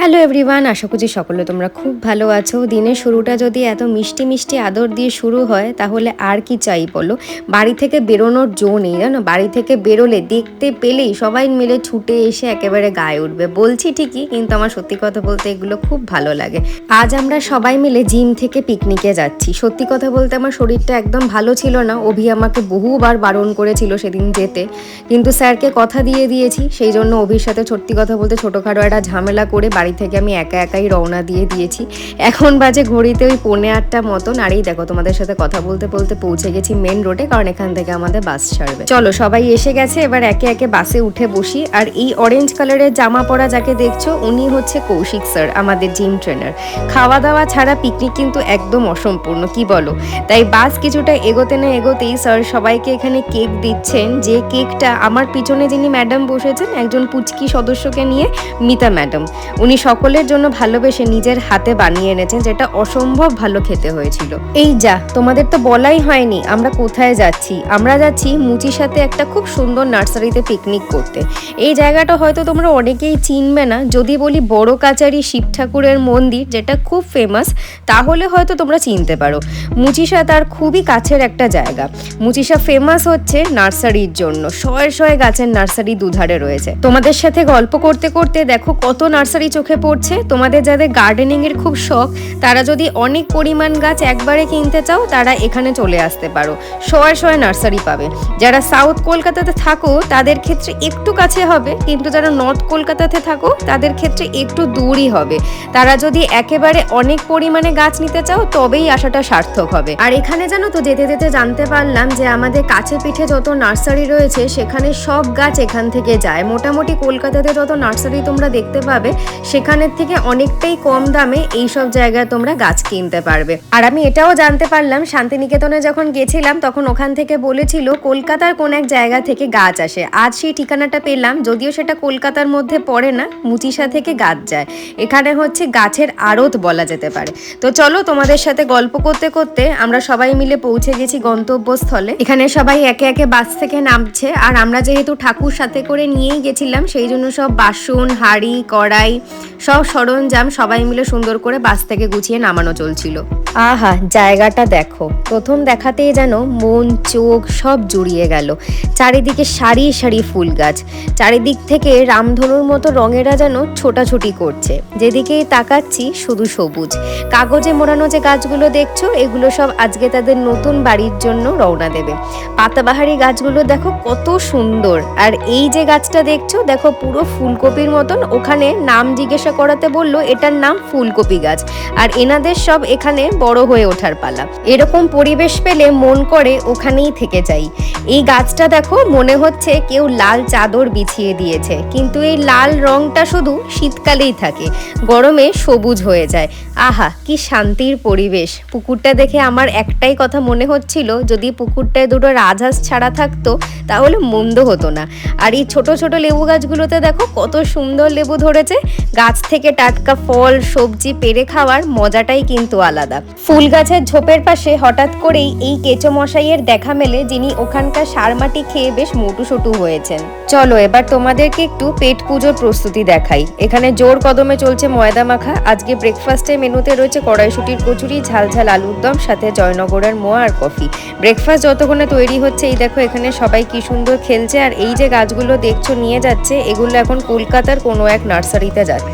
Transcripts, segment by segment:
Hello everyone আশা করছি সকলে তোমরা খুব ভালো আছো। দিনের শুরুটা যদি এত মিষ্টি মিষ্টি আদর দিয়ে শুরু হয়, তাহলে আর কি চাই বলো? বাড়ি থেকে বেরোনোর জো নেই, জানো? বাড়ি থেকে বেরোলে দেখতে পেলেই সবাই মিলে ছুটে এসে একেবারে গায়ে উঠবে। বলছি ঠিকই, কিন্তু আমার সত্যি কথা বলতে এগুলো খুব ভালো লাগে। আজ আমরা সবাই মিলে জিম থেকে পিকনিকে যাচ্ছি। সত্যি কথা বলতে আমার শরীরটা একদম ভালো ছিল না। অভি আমাকে বহুবার বারণ করেছিল সেদিন যেতে। কিন্তু স্যারকে কথা দিয়ে দিয়েছি, সেই জন্য অভির সাথে সত্যি কথা বলতে ছোটোখাটো একটা ঝামেলা করে বাড়ি থেকে আমি একা একাই রওনা দিয়ে দিয়েছি। এখন বাজে ঘড়িতে ওই পৌনে আটটা মতন। আর এই দেখো, তোমাদের সাথে কথা বলতে বলতে পৌঁছে গেছি মেন রোডে কারণ এখান থেকে আমাদের বাস ছাড়বে। চলো, সবাই এসে গেছে, এবার একে একে বাসে উঠে বসি। আর এই অরেঞ্জ কালারের জামা পরা যাকে দেখছ, উনি হচ্ছে কৌশিক স্যার আমাদের জিম ট্রেনার খাওয়া দাওয়া ছাড়া পিকনিক কিন্তু একদম অসম্পূর্ণ, কি বলো? তাই বাস কিছুটা এগোতে না এগোতেই স্যার সবাইকে এখানে কেক দিচ্ছেন। যে কেকটা আমার পিছনে যিনি ম্যাডাম বসেছেন, একজন পুচকি সদস্যকে নিয়ে মিতা ম্যাডাম উনি সকলের জন্য ভালোবেসে নিজের হাতে বানিয়ে এনেছেন, যেটা অসম্ভব ভালো খেতে হয়েছিল। এই যা, তোমাদের তো বলাই হয়নি, আমরা কোথায় যাচ্ছি? আমরা যাচ্ছি মুচির সাথে একটা খুব সুন্দর নার্সারিতে পিকনিক করতে। এই জায়গাটা হয়তো তোমরা অনেকেই চিনবে না। যদি বলি বড় কাচারি শিব ঠাকুরের মন্দির, যেটা খুব ফেমাস তাহলে হয়তো তোমরা চিনতে পারো। মুচিসা তার খুবই কাছের একটা জায়গা। মুচিসা ফেমাস হচ্ছে নার্সারির জন্য। শয়ে শয়ে গাছের নার্সারি দুধারে রয়েছে। তোমাদের সাথে গল্প করতে করতে দেখো কত নার্সারি চোখে পড়ছে, তোমাদের যাদের গার্ডেনিং এর খুব শখ, তারা যদি অনেক পরিমাণ গাছ একবারে কিনতে চাও, তারা এখানে চলে আসতে পারো। শয়ে শয়ে নার্সারি পাবে। যারা সাউথ কলকাতাতে থাকো, তাদের ক্ষেত্রে একটু কাছে হবে, কিন্তু যারা নর্থ কলকাতাতে থাকো, তাদের ক্ষেত্রে একটু দূরই হবে। তারা যদি একেবারে অনেক পরিমাণে গাছ নিতে চাও, তবেই আসাটা সার্থক হবে। আর এখানে জানো তো, যেতে যেতে জানতে পারলাম যে আমাদের কাছে পিঠে যত নার্সারি রয়েছে, সেখানে সব গাছ এখান থেকে যায়। মোটামুটি কলকাতাতে যত নার্সারি তোমরা দেখতে পাবে সেখানের থেকে অনেকটাই কম দামে এই সব জায়গায় তোমরা গাছ কিনতে পারবে। আর আমি এটাও জানতে পারলাম, শান্তিনিকেতনে যখন গেছিলাম, তখন ওখান থেকে বলেছিল কলকাতার কোন এক জায়গা থেকে গাছ আসে। আজ সেই ঠিকানাটা পেলাম, যদিও সেটা কলকাতার মধ্যে পড়ে না মুচিসা থেকে গাছ যায়। এখানে হচ্ছে গাছের আড়ত বলা যেতে পারে। তো চলো তোমাদের সাথে গল্প করতে করতে আমরা সবাই মিলে পৌঁছে গেছি গন্তব্যস্থলে। এখানে সবাই একে একে বাস থেকে নামছে, আর আমরা যেহেতু ঠাকুর সাথে করে নিয়েই গেছিলাম, সেই জন্য সব বাসন, হাঁড়ি, কড়াই সব সরঞ্জাম সবাই মিলে সুন্দর করে বাস থেকে গুছিয়ে নামানো চলছিল। আহা, জায়গাটা দেখো। প্রথম দেখাতেই যেন মন, চোখ সব জুড়িয়ে গেল। চারিদিকে সারি সারি ফুল গাছ। চারিদিক থেকে রামধনুর মতো রঙেরা যেন ছোটাছুটি করছে। যেদিকেই তাকাচ্ছি, শুধু সবুজ। কাগজে মোড়ানো যে গাছগুলো দেখছ, এগুলো সব আজকে তাদের নতুন বাড়ির জন্য রওনা দেবে। পাতাবাহারি গাছগুলো দেখো কত সুন্দর। আর এই যে গাছটা দেখছ, দেখো পুরো ফুলকপির মতন। ওখানে নাম করাতে বলল, এটার নাম ফুলকপি গাছ। আর এনাদের সব এখানে বড় হয়ে ওঠার পালা। এরকম পরিবেশ পেলে মন করে, ওখানেই থেকে যাই। এই গাছটা দেখো, মনে হচ্ছে কেউ লাল চাদর বিছিয়ে দিয়েছে। কিন্তু এই লাল রংটা শুধু শীতকালেই থাকে। গরমে সবুজ হয়ে যায়। আহা, কি শান্তির পরিবেশ। পুকুরটা দেখে আমার একটাই কথা মনে হচ্ছিল, যদি পুকুরটায় দুটো রাজহাঁস ছাড়া থাকতো, তাহলে মন্দ হতো না। আর এই ছোট ছোট লেবু গাছগুলোতে দেখো, কত সুন্দর লেবু ধরেছে। গাছ থেকে টাটকা ফল, সবজি, পেরে খাওয়ার মজাটাই কিন্তু আলাদা। ফুল গাছের ঝোপের পাশে হঠাৎ করেই এই কেঁচো মশাইয়ের দেখা মেলে, যিনি ওখানকার সার মাটি খেয়ে বেশ মোটুসোটু হয়েছেন। চলো, এবার তোমাদেরকে একটু পেট পুজোর প্রস্তুতি দেখাই। এখানে জোর কদমে চলছে ময়দা মাখা। আজকে ব্রেকফাস্টের মেনুতে রয়েছে কড়াইশুটির কচুরি, ঝাল ঝাল আলুর দম, সাথে জয়নগরের মোয়া আর কফি। ব্রেকফাস্ট যতক্ষণে তৈরি হচ্ছে, এই দেখো এখানে সবাই কি সুন্দর খেলছে। আর এই যে গাছগুলো দেখছ, নিয়ে যাচ্ছে, এগুলো এখন কলকাতার কোনো এক নার্সারিতে যাচ্ছে।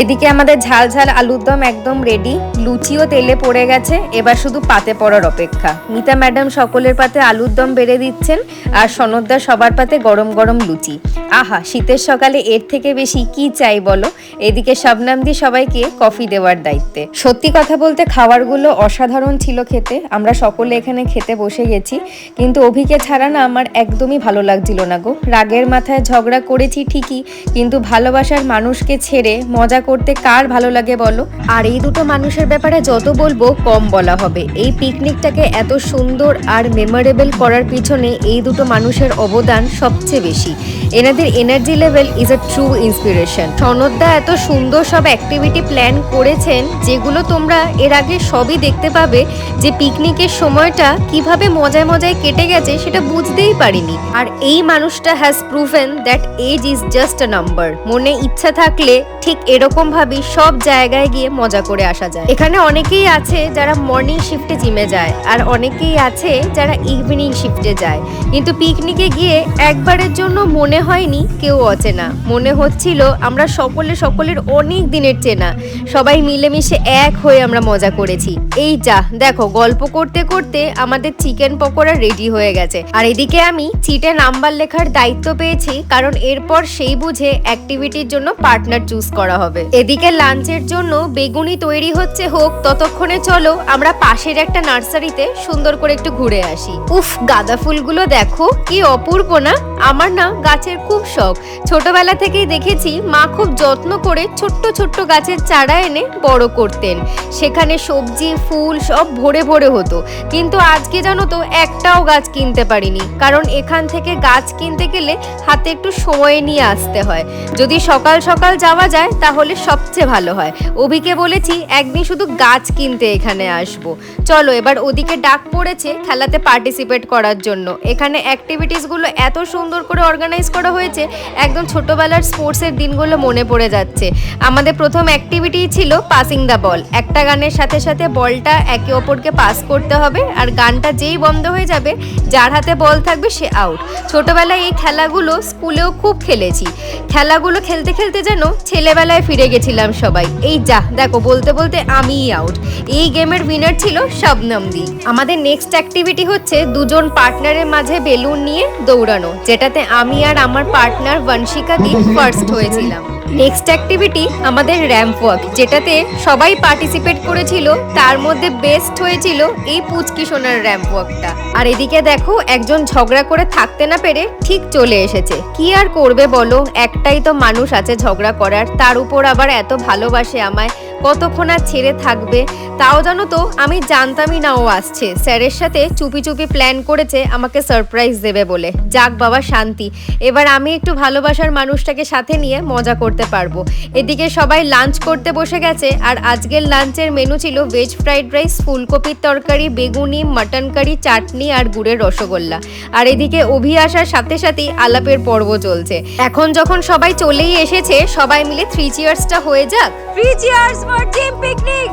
এদিকে আমাদের ঝাল ঝাল আলুর দম একদম রেডি লুচিও তেলে পড়ে গেছে, এবার শুধু পাতে পড়ার অপেক্ষা। মিতা ম্যাডাম সকলের পাতে আলুর দম বেড়ে দিচ্ছেন, আর সনদদা সবার পাতে গরম গরম লুচি। আহা, শীতের সকালে এর থেকে বেশি কি চাই বলো? এদিকে শবনামদি সবাইকে কফি দেওয়ার দায়িত্বে। সত্যি কথা বলতে খাবারগুলো অসাধারণ ছিল খেতে, আমরা সকলে এখানে খেতে বসে গেছি, কিন্তু অভিকে ছাড়া না আমার একদমই ভালো লাগছিল না গো। রাগের মাথায় ঝগড়া করেছি ঠিকই, কিন্তু ভালোবাসার মানুষকে ছেড়ে মজা করতে কার ভালো লাগে বলো? আর এই দুটো মানুষের ব্যাপারে যত বলব কম বলা হবে। এই পিকনিকটাকে এত সুন্দর আর মেমোরেবল করার পিছনে এই দুটো মানুষের অবদান সবচেয়ে বেশি। এনাদের energy level is a true inspiration সনদদা এত সুন্দর সব অ্যাক্টিভিটি প্ল্যান করেছেন, যেগুলো তোমরা এর আগে সবই দেখতে পাবে যে পিকনিকের সময়টা কীভাবে মজায় মজায় কেটে গেছে সেটা বুঝতেই পারিনি। আর এই মানুষটা has proven that age is just a number মনে ইচ্ছা থাকলে ঠিক এরকম ভাবি সব জায়গায় গিয়ে মজা করে আসা যায়। এখানে অনেকেই আছে যারা মর্নিং শিফটে জিমে যায় আর অনেকেই আছে যারা ইভিনিং শিফটে যায়। কিন্তু পিকনিকে গিয়ে একবারের জন্য মনে হয়নি কেউ অচেনা। মনে হচ্ছিল আমরা সকলে সকলের অনেক দিনের চেনা। সবাই মিলেমিশে এক হয়ে আমরা মজা করেছি। এই যা, দেখো, গল্প করতে করতে আমাদের চিকেন পকোড়া রেডি হয়ে গেছে। আর এদিকে আমি চিটে নাম্বার লেখার দায়িত্ব পেয়েছি, কারণ এরপর সেই বুঝে অ্যাক্টিভিটির জন্য পার্টনার চুজ করা হবে। এদিকে লাঞ্চের জন্য বেগুনি তৈরি হচ্ছে হোক, ততক্ষণে চলো আমরা পাশের একটা নার্সারিতে সুন্দর করে একটু ঘুরে আসি। উফ, গাঁদা ফুলগুলো দেখো, কি অপূর্ব না? আমার না গাছের খুব শখ। ছোটবেলা থেকেই দেখেছি মা খুব যত্ন করে ছোট্ট ছোট্ট গাছের চারা এনে বড় করতেন। সেখানে সবজি, ফুল সব ভরে ভরে হতো। কিন্তু আজকে জানো তো, একটাও গাছ কিনতে পারিনি। কারণ এখান থেকে গাছ কিনতে গেলে হাতে একটু সময় নিয়ে আসতে হয়। যদি সকাল সকাল যাওয়া যায় তাহলে সবচেয়ে ভালো হয়। অভিকে বলেছি, একদিন শুধু গাছ কিনতে এখানে আসব। চলো, এবার ওদিকে ডাক পড়েছে খেলাতে পার্টিসিপেট করার জন্য। এখানে অ্যাক্টিভিটিসগুলো এত সুন্দর করে অর্গানাইজ করা হয়েছে, একদম ছোটবেলার স্পোর্টসের দিনগুলো মনে পড়ে যাচ্ছে। আমাদের প্রথম অ্যাক্টিভিটি ছিল পাসিং দ্য বল একটা গানের সাথে সাথে বলটা একে অপরকে পাস করতে হবে, আর গানটা যেই বন্ধ হয়ে যাবে, যার হাতে বল থাকবে সে আউট ছোটবেলায় এই খেলাগুলো স্কুলেও খুব খেলেছি। খেলাগুলো খেলতে খেলতে যেন ছেলেবেলায় ফিরে গেছিলাম সবাই। এই যা, দেখো, বলতে বলতে আমিই আউট এই গেমের উইনার ছিল শবনমদি আমাদের নেক্সট অ্যাক্টিভিটি হচ্ছে দুজন পার্টনারের মাঝে বেলুন নিয়ে দৌড়ানো, যেটাতে আমি আর আমার পার্টনার বংশিকা দি ফার্স্ট হয়েছিলাম। নেক্সট অ্যাক্টিভিটি আমাদের র্যাম্প ওয়াক যেটাতে সবাই পার্টিসিপেট করেছিল, তার মধ্যে বেস্ট হয়েছিল এই পুচকি সোনার র্যাম্প ওয়াকটা আর এদিকে দেখো, একজন ঝগড়া করে থাকতে না পেরে ঠিক চলে এসেছে। কি আর করবে বলো? একটাই তো মানুষ আছে ঝগড়া করার, তার উপর আবার এত ভালোবাসে আমায়, কতক্ষণ আর ছেড়ে থাকবে? তাও জানো তো, আমি জানতামই না ও আসছে। স্যারের সাথে চুপি চুপি প্ল্যান করেছে, আমাকে সারপ্রাইজ দেবে বলে। যাক বাবা, শান্তি। এবার আমি একটু ভালোবাসার মানুষটাকে সাথে নিয়ে মজা করতে পারব। এদিকে সবাই লাঞ্চ করতে বসে গেছে। আর আজকের লাঞ্চের মেনু ছিল ভেজ ফ্রাইড রাইস ফুলকপির তরকারি, বেগুনি মাটন কারি চাটনি আর গুড়ের রসগোল্লা। আর এদিকে অভি আসার সাথে সাথেই আলাপের পর্ব চলছে। এখন যখন সবাই চলেই এসেছে, সবাই মিলে থ্রি চিয়ার্সটা হয়ে যাক। Three cheers for gym picnic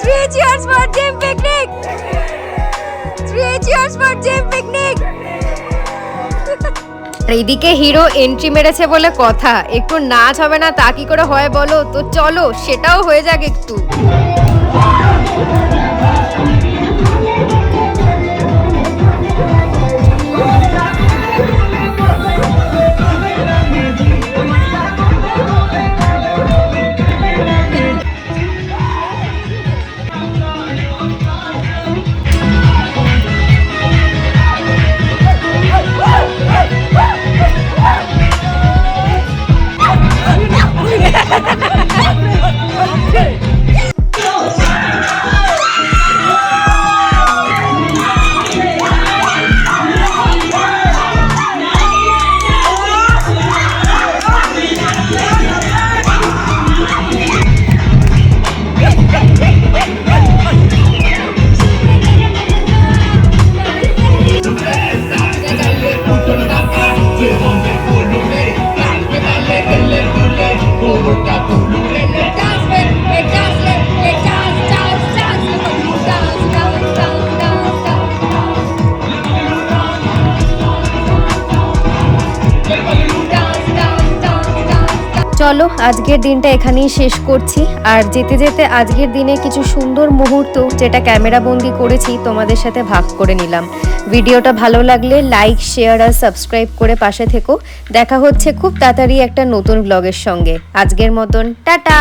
three cheers for gym picnic three cheers for picnic এইদিকে হিরো এন্ট্রি মেরেছে বলে কথা। একটু নাচ হবে না তা কি করে হয় বলো? তো চলো, সেটাও হয়ে যাক একটু। চলো, আজকের দিনটা এখানেই শেষ করছি। আর যেতে যেতে আজকের দিনে কিছু সুন্দর মুহূর্ত যেটা ক্যামেরা বন্দি করেছি, তোমাদের সাথে ভাগ করে নিলাম। ভিডিওটা ভালো লাগলে লাইক, শেয়ার আর সাবস্ক্রাইব করে পাশে থেকো। দেখা হচ্ছে খুব তাড়াতাড়ি একটা নতুন ব্লগের সঙ্গে। আজকের মতন, টাটা!